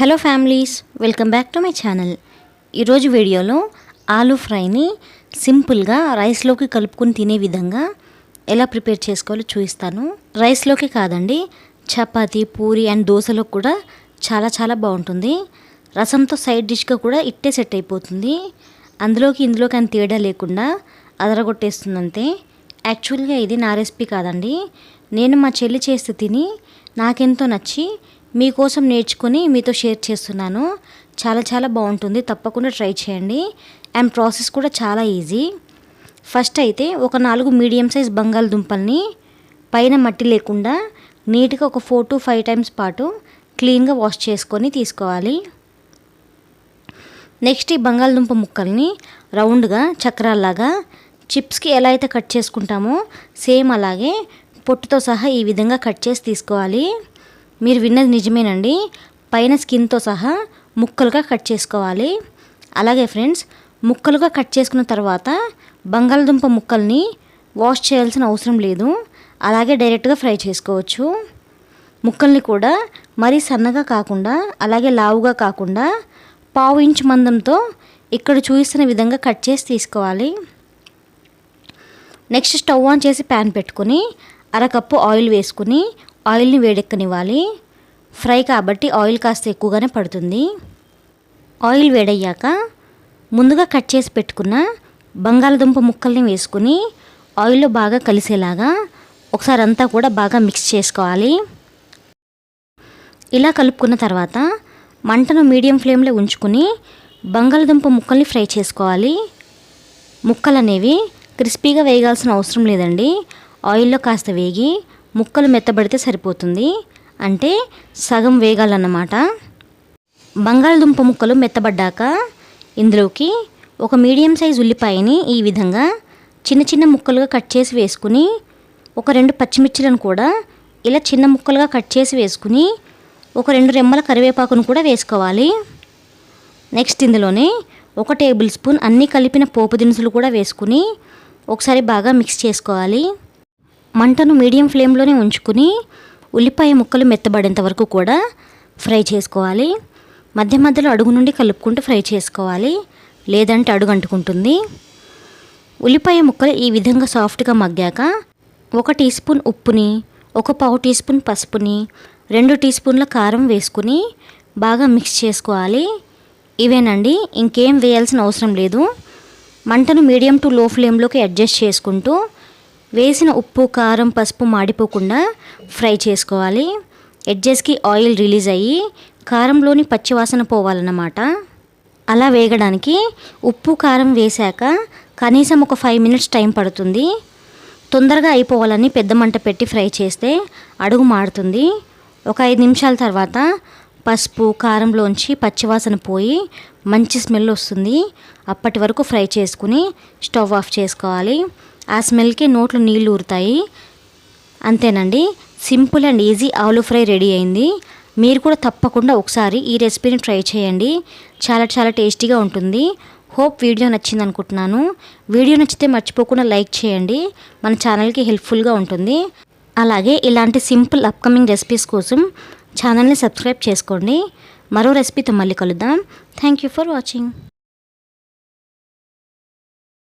Hello families welcome back to my channel ఈరోజు వీడియోలో ఆలూ ఫ్రైని సింపుల్గా రైస్లోకి కలుపుకొని తినే విధంగా ఎలా ప్రిపేర్ చేసుకోవాలో చూపిస్తాను. రైస్లోకి కాదండి చపాతీ పూరి అండ్ దోశలో కూడా చాలా చాలా బాగుంటుంది. రసంతో సైడ్ డిష్గా కూడా ఇట్టే సెట్ అయిపోతుంది. అందులోకి ఇందులోకి అని తేడా లేకుండా అదరగొట్టేస్తుందంతే. యాక్చువల్గా ఇది నా రెసిపీ కాదండి. నేను మా చెల్లి చేస్తే తిని నాకెంతో నచ్చి మీకోసం నేర్చుకుని మీతో షేర్ చేస్తున్నాను. చాలా చాలా బాగుంటుంది. తప్పకుండా ట్రై చేయండి. అండ్ ప్రాసెస్ కూడా చాలా ఈజీ. ఫస్ట్ అయితే ఒక నాలుగు మీడియం సైజ్ బంగాళదుంపల్ని పైన మట్టి లేకుండా నీట్గా ఒక ఫోర్ టు ఫైవ్ టైమ్స్ పాటు క్లీన్గా వాష్ చేసుకొని తీసుకోవాలి. నెక్స్ట్ ఈ బంగాళదుంప ముక్కల్ని రౌండ్గా చక్రాల్లాగా చిప్స్కి ఎలా అయితే కట్ చేసుకుంటామో సేమ్ అలాగే పొట్టుతో సహా ఈ విధంగా కట్ చేసి తీసుకోవాలి. మీరు విన్నది నిజమేనండి. పైన స్కిన్తో సహా ముక్కలుగా కట్ చేసుకోవాలి. అలాగే ఫ్రెండ్స్ ముక్కలుగా కట్ చేసుకున్న తర్వాత బంగాళదుంప ముక్కల్ని వాష్ చేయాల్సిన అవసరం లేదు. అలాగే డైరెక్ట్గా ఫ్రై చేసుకోవచ్చు. ముక్కల్ని కూడా మరీ సన్నగా కాకుండా అలాగే లావుగా కాకుండా పావు ఇంచు మందంతో ఇక్కడ చూపిస్తున్న విధంగా కట్ చేసి తీసుకోవాలి. నెక్స్ట్ స్టవ్ ఆన్ చేసి ప్యాన్ పెట్టుకుని అరకప్పు ఆయిల్ వేసుకుని ఆయిల్ని వేడెక్కనివ్వాలి. ఫ్రై కాబట్టి ఆయిల్ కాస్త ఎక్కువగానే పడుతుంది. ఆయిల్ వేడయ్యాక ముందుగా కట్ చేసి పెట్టుకున్న బంగాళదుంప ముక్కల్ని వేసుకుని ఆయిల్లో బాగా కలిసేలాగా ఒకసారి అంతా కూడా బాగా మిక్స్ చేసుకోవాలి. ఇలా కలుపుకున్న తర్వాత మంటను మీడియం ఫ్లేమ్లో ఉంచుకుని బంగాళదుంప ముక్కల్ని ఫ్రై చేసుకోవాలి. ముక్కలు అనేవి క్రిస్పీగా వేయాల్సిన అవసరం లేదండి. ఆయిల్లో కాస్త వేగి ముక్కలు మెత్తబడితే సరిపోతుంది. అంటే సగం వేగాలన్నమాట. బంగాళదుంప ముక్కలు మెత్తబడ్డాక ఇందులోకి ఒక మీడియం సైజ్ ఉల్లిపాయని ఈ విధంగా చిన్న చిన్న ముక్కలుగా కట్ చేసి వేసుకుని ఒక రెండు పచ్చిమిర్చిలను కూడా ఇలా చిన్న ముక్కలుగా కట్ చేసి వేసుకుని ఒక రెండు రెమ్మల కరివేపాకును కూడా వేసుకోవాలి. నెక్స్ట్ ఇందులోనే ఒక టేబుల్ స్పూన్ అన్నీ కలిపిన పోపు దినుసులు కూడా వేసుకుని ఒకసారి బాగా మిక్స్ చేసుకోవాలి. మంటను మీడియం ఫ్లేమ్లోనే ఉంచుకుని ఉల్లిపాయ ముక్కలు మెత్తబడేంత వరకు కూడా ఫ్రై చేసుకోవాలి. మధ్య మధ్యలో అడుగు నుండి కలుపుకుంటూ ఫ్రై చేసుకోవాలి. లేదంటే అడుగు అంటుకుంటుంది. ఉల్లిపాయ ముక్కలు ఈ విధంగా సాఫ్ట్గా మగ్గాక ఒక టీ స్పూన్ ఉప్పుని ఒక పావు టీ స్పూన్ పసుపుని రెండు టీ స్పూన్ల కారం వేసుకుని బాగా మిక్స్ చేసుకోవాలి. ఇవేనండి ఇంకేం వేయాల్సిన అవసరం లేదు. మంటను మీడియం టు లో ఫ్లేమ్లోకి అడ్జస్ట్ చేసుకుంటూ వేసిన ఉప్పు కారం పసుపు మాడిపోకుండా ఫ్రై చేసుకోవాలి. ఎడ్జెస్కి ఆయిల్ రిలీజ్ అయ్యి కారంలోని పచ్చివాసన పోవాలన్నమాట. అలా వేగడానికి ఉప్పు కారం వేశాక కనీసం ఒక ఫైవ్ మినిట్స్ టైం పడుతుంది. తొందరగా అయిపోవాలని పెద్ద మంట పెట్టి ఫ్రై చేస్తే అడుగు మాడుతుంది ఒక ఐదు నిమిషాల తర్వాత పసుపు కారంలోంచి పచ్చివాసన పోయి మంచి స్మెల్ వస్తుంది. అప్పటి వరకు ఫ్రై చేసుకుని స్టవ్ ఆఫ్ చేసుకోవాలి. ఆ స్మెల్కి నోట్లో నీళ్ళు ఊరుతాయి. అంతేనండి. Simple and easy aloo fry ready అయింది. మీరు కూడా తప్పకుండా ఒకసారి ఈ రెసిపీని ట్రై చేయండి. చాలా చాలా టేస్టీగా ఉంటుంది. హోప్ వీడియో నచ్చింది అనుకుంటున్నాను. వీడియో నచ్చితే మర్చిపోకుండా లైక్ చేయండి. మన ఛానల్కి హెల్ప్ఫుల్గా ఉంటుంది. అలాగే ఇలాంటి సింపుల్ అప్కమింగ్ రెసిపీస్ కోసం ఛానల్ని సబ్స్క్రైబ్ చేసుకోండి. మరో రెసిపీతో మళ్ళీ కలుద్దాం. Thank you for watching.